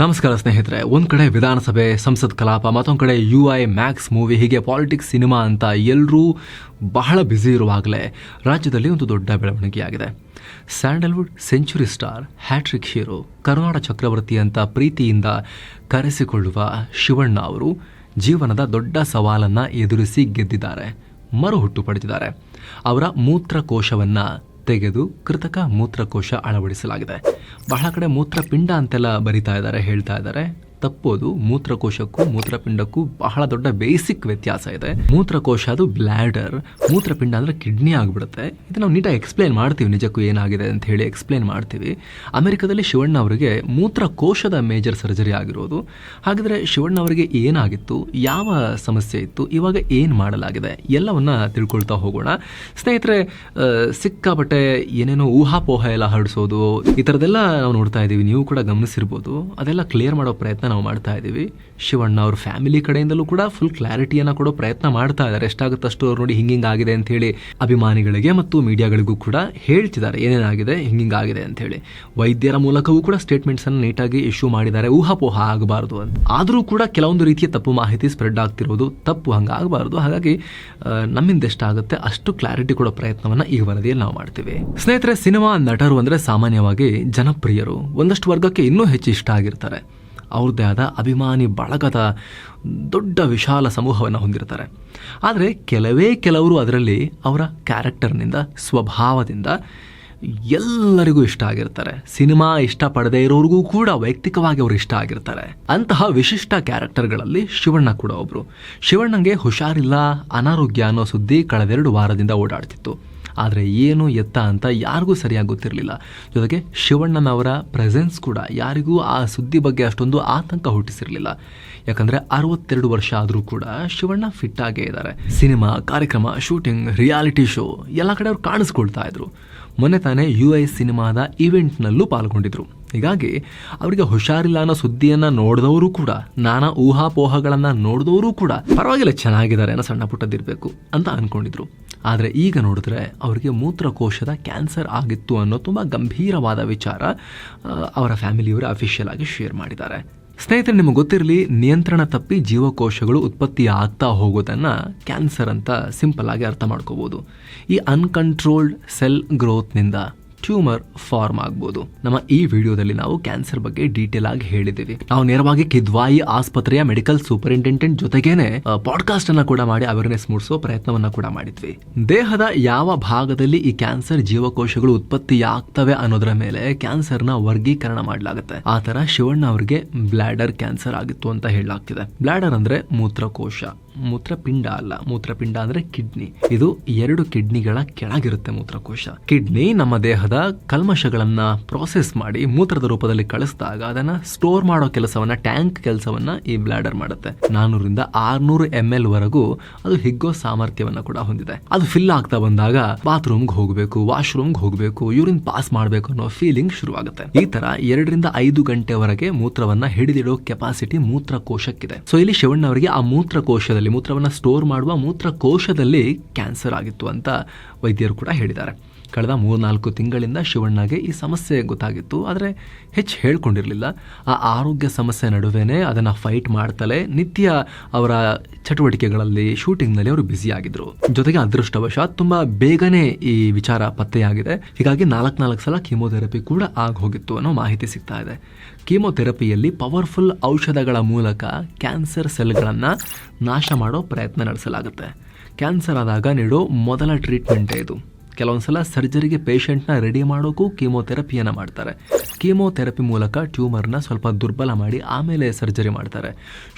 ನಮಸ್ಕಾರ ಸ್ನೇಹಿತರೆ, ಒಂದು ಕಡೆ ವಿಧಾನಸಭೆ, ಸಂಸತ್ ಕಲಾಪ, ಮತ್ತೊಂದು ಕಡೆ ಯು ಐ ಮ್ಯಾಕ್ಸ್ ಮೂವಿ ಹೀಗೆ ಪಾಲಿಟಿಕ್ಸ್ ಸಿನಿಮಾ ಅಂತ ಎಲ್ಲರೂ ಬಹಳ ಬ್ಯುಸಿ ಇರುವಾಗಲೇ ರಾಜ್ಯದಲ್ಲಿ ಒಂದು ದೊಡ್ಡ ಬೆಳವಣಿಗೆಯಾಗಿದೆ. Sandalwood century star, hat-trick hero, ಕರುನಾಡ ಚಕ್ರವರ್ತಿ ಅಂತ ಪ್ರೀತಿಯಿಂದ ಕರೆಸಿಕೊಳ್ಳುವ ಶಿವಣ್ಣ ಅವರು ಜೀವನದ ದೊಡ್ಡ ಸವಾಲನ್ನು ಎದುರಿಸಿ ಗೆದ್ದಿದ್ದಾರೆ, ಮರುಹುಟ್ಟು ಪಡೆದಿದ್ದಾರೆ. ಅವರ ಮೂತ್ರಕೋಶವನ್ನ ತೆಗೆದು ಕೃತಕ ಮೂತ್ರಕೋಶ ಅಳವಡಿಸಲಾಗಿದೆ. ಬಹಳ ಕಡೆ ಮೂತ್ರಪಿಂಡ ಅಂತೆಲ್ಲ ಬರಿತಾ ಇದ್ದಾರೆ ಹೇಳ್ತಾ ಇದ್ದಾರೆ. ತಪ್ಪೋದು ಮೂತ್ರಕೋಶಕ್ಕೂ ಮೂತ್ರಪಿಂಡಕ್ಕೂ ಬಹಳ ದೊಡ್ಡ ಬೇಸಿಕ್ ವ್ಯತ್ಯಾಸ ಇದೆ. ಮೂತ್ರಕೋಶ ಅದು ಬ್ಲ್ಯಾಡರ್ ಮೂತ್ರಪಿಂಡ ಅಂದರೆ ಕಿಡ್ನಿ ಆಗಿಬಿಡುತ್ತೆ. ಇದು ನಾವು ನೀಟಾಗಿ ಎಕ್ಸ್ಪ್ಲೇನ್ ಮಾಡ್ತೀವಿ, ನಿಜಕ್ಕೂ ಏನಾಗಿದೆ ಅಂತ ಹೇಳಿ ಎಕ್ಸ್ಪ್ಲೇನ್ ಮಾಡ್ತೀವಿ. ಅಮೆರಿಕದಲ್ಲಿ ಶಿವಣ್ಣ ಅವರಿಗೆ ಮೂತ್ರಕೋಶದ ಮೇಜರ್ ಸರ್ಜರಿ ಆಗಿರೋದು. ಹಾಗಿದ್ರೆ ಶಿವಣ್ಣ ಅವರಿಗೆ ಏನಾಗಿತ್ತು, ಯಾವ ಸಮಸ್ಯೆ ಇತ್ತು, ಇವಾಗ ಏನು ಮಾಡಲಾಗಿದೆ, ಎಲ್ಲವನ್ನ ತಿಳ್ಕೊಳ್ತಾ ಹೋಗೋಣ. ಸ್ನೇಹಿತರೆ ಸಿಕ್ಕಾಪಟ್ಟೆ ಏನೇನೋ ಊಹಾಪೋಹ ಎಲ್ಲ ಹರಡಿಸೋದು, ಈ ಥರದ್ದೆಲ್ಲ ನಾವು ನೋಡ್ತಾ ಇದ್ದೀವಿ ನೀವು ಕೂಡ ಗಮನಿಸಿರ್ಬೋದು. ಅದೆಲ್ಲ ಕ್ಲಿಯರ್ ಮಾಡೋ ಪ್ರಯತ್ನ ನಾವು ಮಾಡ್ತಾ ಇದ್ದೀವಿ. ಶಿವಣ್ಣ ಅವ್ರ ಫ್ಯಾಮಿಲಿ ಕಡೆಯಿಂದಲೂ ಕೂಡ ಫುಲ್ ಕ್ಲಾರಿಟಿಯನ್ನು ಕೊಡೋ ಪ್ರಯತ್ನ ಮಾಡ್ತಾ ಇದ್ದಾರೆ. ಎಷ್ಟಾಗುತ್ತಷ್ಟು ಅವ್ರು ನೋಡಿ ಹಿಂಗಿಂಗ್ ಆಗಿದೆ ಅಂತ ಹೇಳಿ ಅಭಿಮಾನಿಗಳಿಗೆ ಮತ್ತು ಮೀಡಿಯಾಗಳಿಗೂ ಕೂಡ ಹೇಳ್ತಿದ್ದಾರೆ. ಏನೇನಾಗಿದೆ ಹಿಂಗಿಂಗಾಗಿದೆ ಅಂತ ಹೇಳಿ. ವೈದ್ಯರ ಮೂಲಕವೂ ಕೂಡ ಸ್ಟೇಟ್ಮೆಂಟ್ಸ್ ಅನ್ನು ನೀಟಾಗಿ ಇಶ್ಯೂ ಮಾಡಿದ್ದಾರೆ. ಊಹಾಪೋಹ ಆಗಬಾರದು ಅಂತ. ಆದರೂ ಕೂಡ ಕೆಲವೊಂದು ರೀತಿಯ ತಪ್ಪು ಮಾಹಿತಿ ಸ್ಪ್ರೆಡ್ ಆಗ್ತಿರೋದು ತಪ್ಪು ಹಂಗಾಗಬಾರದು ಹಾಗಾಗಿ ಆ, ನಮ್ಮಿಂದ ಎಷ್ಟಾಗುತ್ತೆ ಅಷ್ಟು ಕ್ಲಾರಿಟಿ ಕೊಡೋ ಪ್ರಯತ್ನವನ್ನು ಈ ವರದಿಯಲ್ಲಿ ನಾವು ಮಾಡ್ತೀವಿ. ಸ್ನೇಹಿತರೆ ಸಿನಿಮಾ ನಟರು ಅಂದರೆ ಸಾಮಾನ್ಯವಾಗಿ ಜನಪ್ರಿಯರು. ಒಂದಷ್ಟು ವರ್ಗಕ್ಕೆ ಇನ್ನೂ ಹೆಚ್ಚು ಇಷ್ಟ ಆಗಿರ್ತಾರೆ. ಅವ್ರದ್ದೇ ಆದ ಅಭಿಮಾನಿ ಬಳಗದ ದೊಡ್ಡ ವಿಶಾಲ ಸಮೂಹವನ್ನು ಹೊಂದಿರ್ತಾರೆ. ಆದರೆ ಕೆಲವೇ ಕೆಲವರು ಅದರಲ್ಲಿ ಅವರ ಕ್ಯಾರೆಕ್ಟರ್ನಿಂದ, ಸ್ವಭಾವದಿಂದ ಎಲ್ಲರಿಗೂ ಇಷ್ಟ ಆಗಿರ್ತಾರೆ. ಸಿನಿಮಾ ಇಷ್ಟ ಪಡದೇ ಇರೋರಿಗೂ ಕೂಡ ವೈಯಕ್ತಿಕವಾಗಿ ಅವರು ಇಷ್ಟ ಆಗಿರ್ತಾರೆ. ಅಂತಹ ವಿಶಿಷ್ಟ ಕ್ಯಾರೆಕ್ಟರ್ಗಳಲ್ಲಿ ಶಿವಣ್ಣ ಕೂಡ ಒಬ್ರು. ಶಿವಣ್ಣಂಗೆ ಹುಷಾರಿಲ್ಲ, ಅನಾರೋಗ್ಯ ಅನ್ನೋ ಸುದ್ದಿ ಕಳೆದೆರಡು ವಾರದಿಂದ ಓಡಾಡ್ತಿತ್ತು. ಆದರೆ ಏನು ಎತ್ತ ಅಂತ ಯಾರಿಗೂ ಸರಿಯಾಗಿ ಗೊತ್ತಿರಲಿಲ್ಲ. ಜೊತೆಗೆ ಶಿವಣ್ಣನವರ ಪ್ರೆಸೆನ್ಸ್ ಕೂಡ ಯಾರಿಗೂ ಆ ಸುದ್ದಿ ಬಗ್ಗೆ ಅಷ್ಟೊಂದು ಆತಂಕ ಹುಟ್ಟಿಸಿರಲಿಲ್ಲ. ಯಾಕಂದರೆ ಅರವತ್ತೆರಡು ವರ್ಷ ಆದರೂ ಕೂಡ ಶಿವಣ್ಣ ಫಿಟ್ ಆಗೇ ಇದ್ದಾರೆ ಸಿನಿಮಾ, ಕಾರ್ಯಕ್ರಮ ಶೂಟಿಂಗ್ ರಿಯಾಲಿಟಿ ಶೋ ಎಲ್ಲ ಕಡೆ ಅವ್ರು ಕಾಣಿಸ್ಕೊಳ್ತಾ ಇದ್ರು. ಮೊನ್ನೆ ತಾನೇ ಯು ಐ ಸಿನಿಮಾದ ಇವೆಂಟ್ನಲ್ಲೂ ಪಾಲ್ಗೊಂಡಿದ್ರು. ಹೀಗಾಗಿ ಅವರಿಗೆ ಹುಷಾರಿಲ್ಲ ಅನ್ನೋ ಸುದ್ದಿಯನ್ನು ನೋಡಿದವರು ಕೂಡ, ನಾನಾ ಊಹಾಪೋಹಗಳನ್ನು ನೋಡಿದವರು ಕೂಡ ಪರವಾಗಿಲ್ಲ ಚೆನ್ನಾಗಿದ್ದಾರೆ ಅನ್ನೋ ಸಣ್ಣ ಪುಟ್ಟದಿರಬೇಕು ಅಂತ ಅನ್ಕೊಂಡಿದ್ರು. ಆದರೆ ಈಗ ನೋಡಿದ್ರೆ ಅವರಿಗೆ ಮೂತ್ರಕೋಶದ ಕ್ಯಾನ್ಸರ್ ಆಗಿತ್ತು ಅನ್ನೋ ತುಂಬ ಗಂಭೀರವಾದ ವಿಚಾರ ಅವರ ಫ್ಯಾಮಿಲಿಯವರು ಅಫಿಷಿಯಲ್ ಆಗಿ ಶೇರ್ ಮಾಡಿದ್ದಾರೆ. ಸ್ನೇಹಿತರೆ, ನಿಮಗೆ ಗೊತ್ತಿರಲಿ, ನಿಯಂತ್ರಣ ತಪ್ಪಿ ಜೀವಕೋಶಗಳು ಉತ್ಪತ್ತಿ ಆಗ್ತಾ ಹೋಗೋದನ್ನು ಕ್ಯಾನ್ಸರ್ ಅಂತ ಸಿಂಪಲ್ ಆಗಿ ಅರ್ಥ ಮಾಡ್ಕೋಬೋದು. ಈ ಅನ್ಕಂಟ್ರೋಲ್ಡ್ ಸೆಲ್ ಗ್ರೋತ್ನಿಂದ ಟ್ಯೂಮರ್ ಫಾರ್ಮ್ ಆಗ್ಬೋದು. ನಮ್ಮ ಈ ವಿಡಿಯೋದಲ್ಲಿ ನಾವು ಕ್ಯಾನ್ಸರ್ ಬಗ್ಗೆ ಡೀಟೇಲ್ ಆಗಿ ಹೇಳಿದ್ದೀವಿ. ನಾವು ನೇರವಾಗಿ ಕಿದ್ವಾಯಿ ಆಸ್ಪತ್ರೆಯ ಮೆಡಿಕಲ್ ಸೂಪರಿಂಟೆಂಡೆಂಟ್ ಜೊತೆಗೇನೆ ಪಾಡ್ಕಾಸ್ಟ್ ಅನ್ನ ಕೂಡ ಮಾಡಿ ಅವೇರ್ನೆಸ್ ಮೂಡಿಸುವ ಪ್ರಯತ್ನವನ್ನ ಕೂಡ ಮಾಡಿದ್ವಿ. ದೇಹದ ಯಾವ ಭಾಗದಲ್ಲಿ ಈ ಕ್ಯಾನ್ಸರ್ ಜೀವಕೋಶಗಳು ಉತ್ಪತ್ತಿ ಆಗ್ತವೆ ಅನ್ನೋದ್ರ ಮೇಲೆ ಕ್ಯಾನ್ಸರ್ನ ವರ್ಗೀಕರಣ ಮಾಡಲಾಗುತ್ತೆ. ಆ ತರ ಶಿವಣ್ಣ ಅವರಿಗೆ ಬ್ಲ್ಯಾಡರ್ ಕ್ಯಾನ್ಸರ್ ಆಗಿತ್ತು ಅಂತ ಹೇಳಲಾಗ್ತಿದೆ. ಬ್ಲ್ಯಾಡರ್ ಅಂದ್ರೆ ಮೂತ್ರಕೋಶ. ಮೂತ್ರಪಿಂಡ ಅಲ್ಲ. ಮೂತ್ರಪಿಂಡ ಅಂದ್ರೆ ಕಿಡ್ನಿ ಇದು ಎರಡು ಕಿಡ್ನಿಗಳ ಕೆಳಗಿರುತ್ತೆ ಮೂತ್ರಕೋಶ. ಕಿಡ್ನಿ ನಮ್ಮ ದೇಹದ ಕಲ್ಮಶಗಳನ್ನ ಪ್ರೋಸೆಸ್ ಮಾಡಿ ಮೂತ್ರದ ರೂಪದಲ್ಲಿ ಕಳಿಸಿದಾಗ ಅದನ್ನ ಸ್ಟೋರ್ ಮಾಡೋ ಕೆಲಸವನ್ನ ಟ್ಯಾಂಕ್ ಕೆಲಸವನ್ನ ಈ ಬ್ಲಾಡರ್ ಮಾಡುತ್ತೆ. ನಾನೂರಿಂದ ಆರ್ನೂರು ಎಂ ಎಲ್ ವರೆಗೂ ಅದು ಹಿಗ್ಗೋ ಸಾಮರ್ಥ್ಯವನ್ನ ಕೂಡ ಹೊಂದಿದೆ. ಅದು ಫಿಲ್ ಆಗ್ತಾ ಬಂದಾಗ ಬಾತ್ರೂಮ್ಗೆ ಹೋಗಬೇಕು ವಾಶ್ರೂಮ್ಗೆ ಹೋಗಬೇಕು ಯೂರಿನ್ ಪಾಸ್ ಮಾಡಬೇಕು ಅನ್ನೋ ಫೀಲಿಂಗ್ ಶುರುವಾಗುತ್ತೆ. ಈ ತರ ಎರಡರಿಂದ ಐದು ಗಂಟೆವರೆಗೆ ಮೂತ್ರವನ್ನ ಹಿಡಿದಿಡೋ ಕೆಪಾಸಿಟಿ ಮೂತ್ರಕೋಶಕ್ಕಿದೆ. ಸೊ ಇಲ್ಲಿ ಶಿವಣ್ಣ ಅವರಿಗೆ ಆ ಮೂತ್ರಕೋಶದಲ್ಲಿ ಮೂತ್ರವನ್ನ ಸ್ಟೋರ್ ಮಾಡುವ ಮೂತ್ರಕೋಶದಲ್ಲಿ ಕ್ಯಾನ್ಸರ್ ಆಗಿತ್ತು ಅಂತ ವೈದ್ಯರು ಕೂಡ ಹೇಳಿದ್ದಾರೆ. ಕಳೆದ ಮೂರ್ನಾಲ್ಕು ತಿಂಗಳಿಂದ ಶಿವಣ್ಣಗೆ ಈ ಸಮಸ್ಯೆ ಗೊತ್ತಾಗಿತ್ತು. ಆದರೆ ಹೆಚ್ಚು ಹೇಳ್ಕೊಂಡಿರಲಿಲ್ಲ. ಆ ಆರೋಗ್ಯ ಸಮಸ್ಯೆ ನಡುವೆನೇ ಅದನ್ನು ಫೈಟ್ ಮಾಡ್ತಲೇ ನಿತ್ಯ ಅವರ ಚಟುವಟಿಕೆಗಳಲ್ಲಿ ಶೂಟಿಂಗ್ನಲ್ಲಿ ಅವರು ಆಗಿದ್ರು. ಜೊತೆಗೆ ಅದೃಷ್ಟವಶಾತ್ ತುಂಬ ಬೇಗನೆ ಈ ವಿಚಾರ ಪತ್ತೆಯಾಗಿದೆ. ಹೀಗಾಗಿ ನಾಲ್ಕು ನಾಲ್ಕು ಸಲ ಕೀಮೋಥೆರಪಿ ಕೂಡ ಆಗೋಗಿತ್ತು ಅನ್ನೋ ಮಾಹಿತಿ ಸಿಗ್ತಾ ಇದೆ. ಕೀಮೋಥೆರಪಿಯಲ್ಲಿ ಪವರ್ಫುಲ್ ಔಷಧಗಳ ಮೂಲಕ ಕ್ಯಾನ್ಸರ್ ಸೆಲ್ಗಳನ್ನು ನಾಶ ಮಾಡೋ ಪ್ರಯತ್ನ ನಡೆಸಲಾಗುತ್ತೆ. ಕ್ಯಾನ್ಸರ್ ಆದಾಗ ನೀಡೋ ಮೊದಲ ಟ್ರೀಟ್ಮೆಂಟೇ ಇದು. ಕೆಲವೊಂದ್ಸಲ ಸರ್ಜರಿಗೆ ಪೇಷಂಟ್ನ ರೆಡಿ ಮಾಡೋಕ್ಕೂ ಕೀಮೋಥೆರಪಿಯನ್ನು ಮಾಡ್ತಾರೆ. ಕೀಮೋಥೆರಪಿ ಮೂಲಕ ಟ್ಯೂಮರ್ನ ಸ್ವಲ್ಪ ದುರ್ಬಲ ಮಾಡಿ ಆಮೇಲೆ ಸರ್ಜರಿ ಮಾಡ್ತಾರೆ.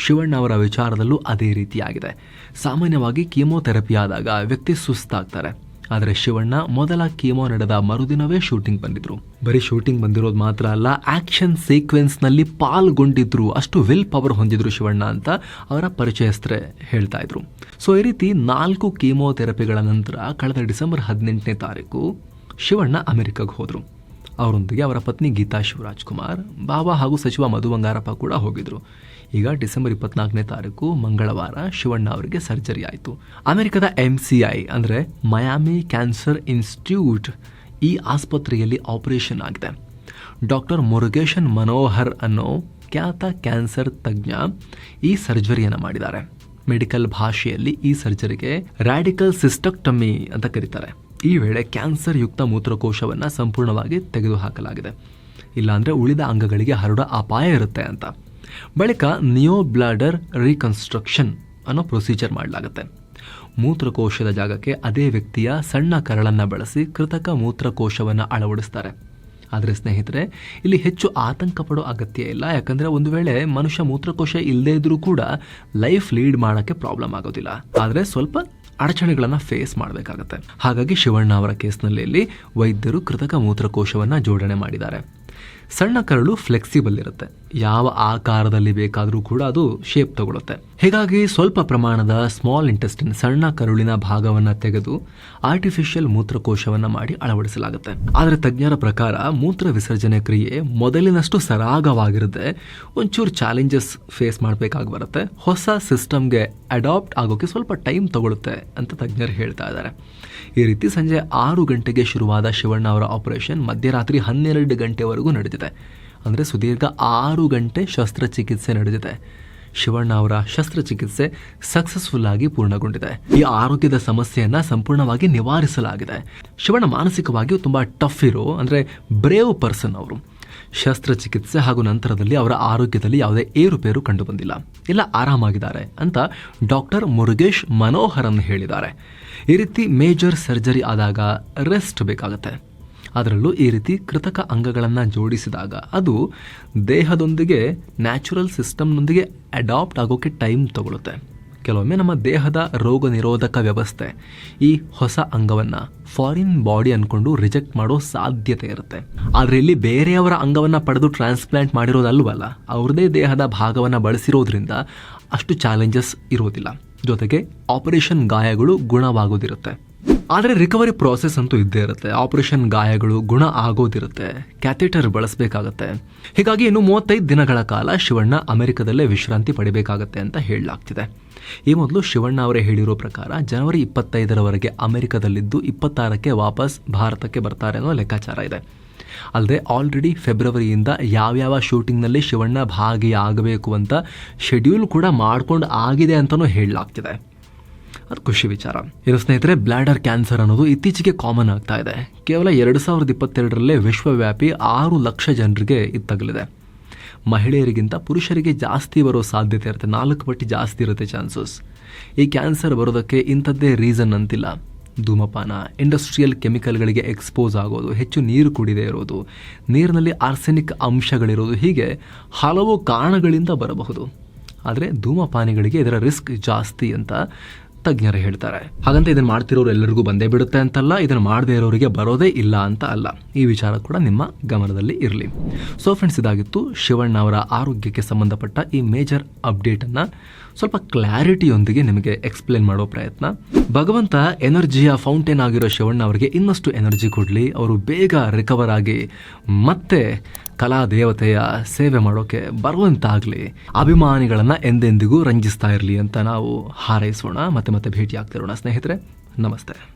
ಶಿವಣ್ಣ ಅವರ ವಿಚಾರದಲ್ಲೂ ಅದೇ ರೀತಿಯಾಗಿದೆ. ಸಾಮಾನ್ಯವಾಗಿ ಕೀಮೋಥೆರಪಿ ಆದಾಗ ವ್ಯಕ್ತಿ ಸುಸ್ತಾಗ್ತಾರೆ. ಆದರೆ ಶಿವಣ್ಣ ಮೊದಲ ಕೀಮೋ ನಡೆದ ಮರುದಿನವೇ ಶೂಟಿಂಗ್ ಬಂದಿದ್ರು. ಬರೀ ಶೂಟಿಂಗ್ ಬಂದಿರೋದು ಮಾತ್ರ ಅಲ್ಲ, ಆಕ್ಷನ್ ಸೀಕ್ವೆನ್ಸ್ನಲ್ಲಿ ಪಾಲ್ಗೊಂಡಿದ್ರು. ಅಷ್ಟು ವಿಲ್ ಪವರ್ ಹೊಂದಿದ್ರು ಶಿವಣ್ಣ ಅಂತ ಅವರ ಪರಿಚಯಸ್ಥರೇ ಹೇಳ್ತಾ ಇದ್ರು. ಸೊ ಈ ರೀತಿ ನಾಲ್ಕು ಕೀಮೋಥೆರಪಿಗಳ ನಂತರ ಕಳೆದ ಡಿಸೆಂಬರ್ ಹದಿನೆಂಟನೇ ತಾರೀಕು ಶಿವಣ್ಣ ಅಮೆರಿಕಾಗೆ ಹೋದರು. ಅವರೊಂದಿಗೆ ಅವರ ಪತ್ನಿ ಗೀತಾ ಶಿವರಾಜ್ ಕುಮಾರ್ ಬಾಬಾ ಹಾಗೂ ಸಚಿವ ಮಧು ಬಂಗಾರಪ್ಪ ಕೂಡ ಹೋಗಿದ್ರು. ಈಗ ಡಿಸೆಂಬರ್ ಇಪ್ಪತ್ನಾಲ್ಕನೇ ತಾರೀಕು ಮಂಗಳವಾರ ಶಿವಣ್ಣ ಅವರಿಗೆ ಸರ್ಜರಿ ಆಯಿತು. ಅಮೆರಿಕದ ಎಂ ಸಿ ಐ ಅಂದರೆ ಮಯಾಮಿ ಕ್ಯಾನ್ಸರ್ ಇನ್ಸ್ಟಿಟ್ಯೂಟ್ ಈ ಆಸ್ಪತ್ರೆಯಲ್ಲಿ ಆಪರೇಷನ್ ಆಗಿದೆ. ಡಾಕ್ಟರ್ ಮುರುಗೇಶನ್ ಮನೋಹರ್ ಅನ್ನೋ ಖ್ಯಾತ ಕ್ಯಾನ್ಸರ್ ತಜ್ಞ ಈ ಸರ್ಜರಿಯನ್ನು ಮಾಡಿದ್ದಾರೆ. ಮೆಡಿಕಲ್ ಭಾಷೆಯಲ್ಲಿ ಈ ಸರ್ಜರಿಗೆ ರ್ಯಾಡಿಕಲ್ ಸಿಸ್ಟಕ್ಟಮಿ ಅಂತ ಕರೀತಾರೆ. ಈ ವೇಳೆ ಕ್ಯಾನ್ಸರ್ ಯುಕ್ತ ಮೂತ್ರಕೋಶವನ್ನು ಸಂಪೂರ್ಣವಾಗಿ ತೆಗೆದುಹಾಕಲಾಗಿದೆ. ಇಲ್ಲಾಂದರೆ ಉಳಿದ ಅಂಗಗಳಿಗೆ ಹರಡೋ ಅಪಾಯ ಇರುತ್ತೆ ಅಂತ. ಬಳಿಕ ನಿಯೋ ಬ್ಲಾಡರ್ ರೀಕನ್ಸ್ಟ್ರಕ್ಷನ್ ಅನ್ನೋ ಪ್ರೊಸೀಜರ್ ಮಾಡಲಾಗುತ್ತೆ. ಮೂತ್ರಕೋಶದ ಜಾಗಕ್ಕೆ ಅದೇ ವ್ಯಕ್ತಿಯ ಸಣ್ಣ ಕರಳನ್ನು ಬಳಸಿ ಕೃತಕ ಮೂತ್ರಕೋಶವನ್ನು ಅಳವಡಿಸ್ತಾರೆ. ಆದರೆ ಸ್ನೇಹಿತರೆ, ಇಲ್ಲಿ ಹೆಚ್ಚು ಆತಂಕ ಪಡೋ ಅಗತ್ಯ ಇಲ್ಲ. ಯಾಕಂದರೆ ಒಂದು ವೇಳೆ ಮನುಷ್ಯ ಮೂತ್ರಕೋಶ ಇಲ್ಲದೇ ಇದ್ರೂ ಕೂಡ ಲೈಫ್ ಲೀಡ್ ಮಾಡೋಕ್ಕೆ ಪ್ರಾಬ್ಲಮ್ ಆಗೋದಿಲ್ಲ. ಆದರೆ ಸ್ವಲ್ಪ ಅಡಚಣೆಗಳನ್ನು ಫೇಸ್ ಮಾಡಬೇಕಾಗತ್ತೆ. ಹಾಗಾಗಿ ಶಿವಣ್ಣ ಅವರ ಕೇಸ್ನಲ್ಲಿ ಇಲ್ಲಿ ವೈದ್ಯರು ಕೃತಕ ಮೂತ್ರಕೋಶವನ್ನು ಜೋಡಣೆ ಮಾಡಿದ್ದಾರೆ. ಸಣ್ಣ ಕರಳು ಫ್ಲೆಕ್ಸಿಬಲ್ ಇರುತ್ತೆ. ಯಾವ ಆಕಾರದಲ್ಲಿ ಬೇಕಾದರೂ ಕೂಡ ಅದು ಶೇಪ್ ತಗೊಳುತ್ತೆ. ಹೀಗಾಗಿ ಸ್ವಲ್ಪ ಪ್ರಮಾಣದ ಸ್ಮಾಲ್ ಇಂಟೆಸ್ಟಿನ್ ಸಣ್ಣ ಕರುಳಿನ ಭಾಗವನ್ನು ತೆಗೆದು ಆರ್ಟಿಫಿಷಿಯಲ್ ಮೂತ್ರಕೋಶವನ್ನು ಮಾಡಿ ಅಳವಡಿಸಲಾಗುತ್ತೆ. ಆದರೆ ತಜ್ಞರ ಪ್ರಕಾರ ಮೂತ್ರ ವಿಸರ್ಜನೆ ಕ್ರಿಯೆ ಮೊದಲಿನಷ್ಟು ಸರಾಗವಾಗಿರದೆ ಒಂಚೂರು ಚಾಲೆಂಜಸ್ ಫೇಸ್ ಮಾಡಬೇಕಾಗಿ ಬರುತ್ತೆ. ಹೊಸ ಸಿಸ್ಟಮ್ಗೆ ಅಡಾಪ್ಟ್ ಆಗೋಕೆ ಸ್ವಲ್ಪ ಟೈಮ್ ತಗೊಳುತ್ತೆ ಅಂತ ತಜ್ಞರು ಹೇಳ್ತಾ ಇದ್ದಾರೆ. ಈ ರೀತಿ ಸಂಜೆ ಆರು ಗಂಟೆಗೆ ಶುರುವಾದ ಶಿವಣ್ಣ ಅವರ ಆಪರೇಷನ್ ಮಧ್ಯರಾತ್ರಿ ಹನ್ನೆರಡು ಗಂಟೆವರೆಗೂ ನಡೆದಿದೆ ಅಂದರೆ ಸುದೀರ್ಘ ಆರು ಗಂಟೆ ಶಸ್ತ್ರಚಿಕಿತ್ಸೆ ನಡೆದಿದೆ. ಶಿವಣ್ಣ ಅವರ ಶಸ್ತ್ರಚಿಕಿತ್ಸೆ ಸಕ್ಸಸ್ಫುಲ್ ಆಗಿ ಪೂರ್ಣಗೊಂಡಿದೆ. ಈ ಆರೋಗ್ಯದ ಸಮಸ್ಯೆಯನ್ನು ಸಂಪೂರ್ಣವಾಗಿ ನಿವಾರಿಸಲಾಗಿದೆ. ಶಿವಣ್ಣ ಮಾನಸಿಕವಾಗಿಯೂ ತುಂಬಾ ಟಫ್ ಇರೋ, ಅಂದ್ರೆ ಬ್ರೇವ್ ಪರ್ಸನ್ ಅವರು. ಶಸ್ತ್ರಚಿಕಿತ್ಸೆ ಹಾಗೂ ನಂತರದಲ್ಲಿ ಅವರ ಆರೋಗ್ಯದಲ್ಲಿ ಯಾವುದೇ ಏರುಪೇರು ಕಂಡು ಬಂದಿಲ್ಲ ಇಲ್ಲ, ಆರಾಮಾಗಿದ್ದಾರೆ ಅಂತ ಡಾಕ್ಟರ್ ಮುರುಗೇಶ್ ಮನೋಹರನ್ ಹೇಳಿದ್ದಾರೆ. ಈ ರೀತಿ ಮೇಜರ್ ಸರ್ಜರಿ ಆದಾಗ ರೆಸ್ಟ್ ಬೇಕಾಗುತ್ತೆ. ಅದರಲ್ಲೂ ಈ ರೀತಿ ಕೃತಕ ಅಂಗಗಳನ್ನು ಜೋಡಿಸಿದಾಗ ಅದು ದೇಹದೊಂದಿಗೆ ನ್ಯಾಚುರಲ್ ಸಿಸ್ಟಮ್ನೊಂದಿಗೆ ಅಡಾಪ್ಟ್ ಆಗೋಕ್ಕೆ ಟೈಮ್ ತಗೊಳುತ್ತೆ. ಕೆಲವೊಮ್ಮೆ ನಮ್ಮ ದೇಹದ ರೋಗ ನಿರೋಧಕ ವ್ಯವಸ್ಥೆ ಈ ಹೊಸ ಅಂಗವನ್ನು ಫಾರಿನ್ ಬಾಡಿ ಅಂದ್ಕೊಂಡು ರಿಜೆಕ್ಟ್ ಮಾಡೋ ಸಾಧ್ಯತೆ ಇರುತ್ತೆ. ಆದರೆ ಇಲ್ಲಿ ಬೇರೆಯವರ ಅಂಗವನ್ನು ಪಡೆದು ಟ್ರಾನ್ಸ್ಪ್ಲಾಂಟ್ ಮಾಡಿರೋದಲ್ವಲ್ಲ, ಅವ್ರದೇ ದೇಹದ ಭಾಗವನ್ನು ಬಳಸಿರೋದ್ರಿಂದ ಅಷ್ಟು ಚಾಲೆಂಜಸ್ ಇರೋದಿಲ್ಲ. ಜೊತೆಗೆ ಆಪರೇಷನ್ ಗಾಯಗಳು ಗುಣವಾಗೋದಿರುತ್ತೆ. ಆದರೆ ರಿಕವರಿ ಪ್ರಾಸೆಸ್ ಅಂತೂ ಇದ್ದೇ ಇರುತ್ತೆ. ಆಪರೇಷನ್ ಗಾಯಗಳು, ಗುಣ ಆಗೋದಿರುತ್ತೆ. ಕ್ಯಾಥೆಟರ್ ಬಳಸಬೇಕಾಗತ್ತೆ. ಹೀಗಾಗಿ ಇನ್ನು ಮೂವತ್ತೈದು ದಿನಗಳ ಕಾಲ ಶಿವಣ್ಣ ಅಮೆರಿಕದಲ್ಲೇ ವಿಶ್ರಾಂತಿ ಪಡಿಬೇಕಾಗತ್ತೆ ಅಂತ ಹೇಳಲಾಗ್ತಿದೆ. ಈ ಮೊದಲು ಶಿವಣ್ಣ ಅವರೇ ಹೇಳಿರೋ ಪ್ರಕಾರ ಜನವರಿ ಇಪ್ಪತ್ತೈದರವರೆಗೆ ಅಮೆರಿಕದಲ್ಲಿದ್ದು ಇಪ್ಪತ್ತಾರಕ್ಕೆ ವಾಪಸ್ ಭಾರತಕ್ಕೆ ಬರ್ತಾರೆ ಅನ್ನೋ ಲೆಕ್ಕಾಚಾರ ಇದೆ. ಅಲ್ಲದೆ ಆಲ್ರೆಡಿ ಫೆಬ್ರವರಿಯಿಂದ ಯಾವ್ಯಾವ ಶೂಟಿಂಗ್ನಲ್ಲಿ ಶಿವಣ್ಣ ಭಾಗಿಯಾಗಬೇಕು ಅಂತ ಶೆಡ್ಯೂಲ್ ಕೂಡ ಮಾಡ್ಕೊಂಡು ಆಗಿದೆ ಅಂತಲೂ ಹೇಳಲಾಗ್ತಿದೆ. ಅದು ಖುಷಿ ವಿಚಾರ. ಇನ್ನು ಸ್ನೇಹಿತರೆ ಬ್ಲಾಡರ್ ಕ್ಯಾನ್ಸರ್ ಅನ್ನೋದು ಇತ್ತೀಚೆಗೆ ಕಾಮನ್ ಆಗ್ತಾ ಇದೆ. ಕೇವಲ ಎರಡು ಸಾವಿರದ ಇಪ್ಪತ್ತೆರಡರಲ್ಲೇ ವಿಶ್ವವ್ಯಾಪಿ ಆರು ಲಕ್ಷ ಜನರಿಗೆ ಇದು ತಗಲಿದೆ. ಮಹಿಳೆಯರಿಗಿಂತ ಪುರುಷರಿಗೆ ಜಾಸ್ತಿ ಬರೋ ಸಾಧ್ಯತೆ ಇರುತ್ತೆ. ನಾಲ್ಕು ಪಟ್ಟಿ ಜಾಸ್ತಿ ಇರುತ್ತೆ ಚಾನ್ಸಸ್ ಈ ಕ್ಯಾನ್ಸರ್ ಬರೋದಕ್ಕೆ ಇಂಥದ್ದೇ ರೀಸನ್ ಅಂತಿಲ್ಲ. ಧೂಮಪಾನ ಇಂಡಸ್ಟ್ರಿಯಲ್ ಕೆಮಿಕಲ್ಗಳಿಗೆ ಎಕ್ಸ್ಪೋಸ್ ಆಗೋದು, ಹೆಚ್ಚು ನೀರು ಕುಡಿದೇ ಇರೋದು, ನೀರಿನಲ್ಲಿ ಆರ್ಸೆನಿಕ್ ಅಂಶಗಳಿರೋದು, ಹೀಗೆ ಹಲವು ಕಾರಣಗಳಿಂದ ಬರಬಹುದು. ಆದರೆ ಧೂಮಪಾನಿಗಳಿಗೆ ಇದರ ರಿಸ್ಕ್ ಜಾಸ್ತಿ ಅಂತ ತಜ್ಞರು ಹೇಳ್ತಾರೆ. ಹಾಗಂತ ಇದನ್ನು ಮಾಡ್ತಿರೋರು ಎಲ್ಲರಿಗೂ ಬಂದೇ ಬಿಡುತ್ತೆ ಅಂತಲ್ಲ ಇದನ್ನು ಮಾಡದೇ ಇರೋರಿಗೆ ಬರೋದೇ ಇಲ್ಲ ಅಂತ ಅಲ್ಲ. ಈ ವಿಚಾರ ಕೂಡ ನಿಮ್ಮ ಗಮನದಲ್ಲಿ ಇರಲಿ. ಸೊ ಫ್ರೆಂಡ್ಸ್ ಇದಾಗಿತ್ತು ಶಿವಣ್ಣ ಅವರ ಆರೋಗ್ಯಕ್ಕೆ ಸಂಬಂಧಪಟ್ಟ ಈ ಮೇಜರ್ ಅಪ್ಡೇಟನ್ನು ಸ್ವಲ್ಪ ಕ್ಲಾರಿಟಿಯೊಂದಿಗೆ ನಿಮಗೆ ಎಕ್ಸ್ಪ್ಲೇನ್ ಮಾಡೋ ಪ್ರಯತ್ನ. ಭಗವಂತ ಎನರ್ಜಿಯ ಫೌಂಟೇನ್ ಆಗಿರೋ ಶಿವಣ್ಣ ಅವರಿಗೆ ಇನ್ನಷ್ಟು ಎನರ್ಜಿ ಕೊಡಲಿ. ಅವರು ಬೇಗ ರಿಕವರ್ ಆಗಿ ಮತ್ತೆ ಕಲಾ ದೇವತೆಯ ಸೇವೆ ಮಾಡೋಕೆ ಬರುವಂತಾಗಲಿ. ಅಭಿಮಾನಿಗಳನ್ನು ಎಂದೆಂದಿಗೂ ರಂಜಿಸ್ತಾ ಇರಲಿ ಅಂತ ನಾವು ಹಾರೈಸೋಣ. ಮತ್ತೆ ಮತ್ತೆ ಭೇಟಿ ಆಗ್ತಿರೋಣ ಸ್ನೇಹಿತರೆ. ನಮಸ್ತೆ.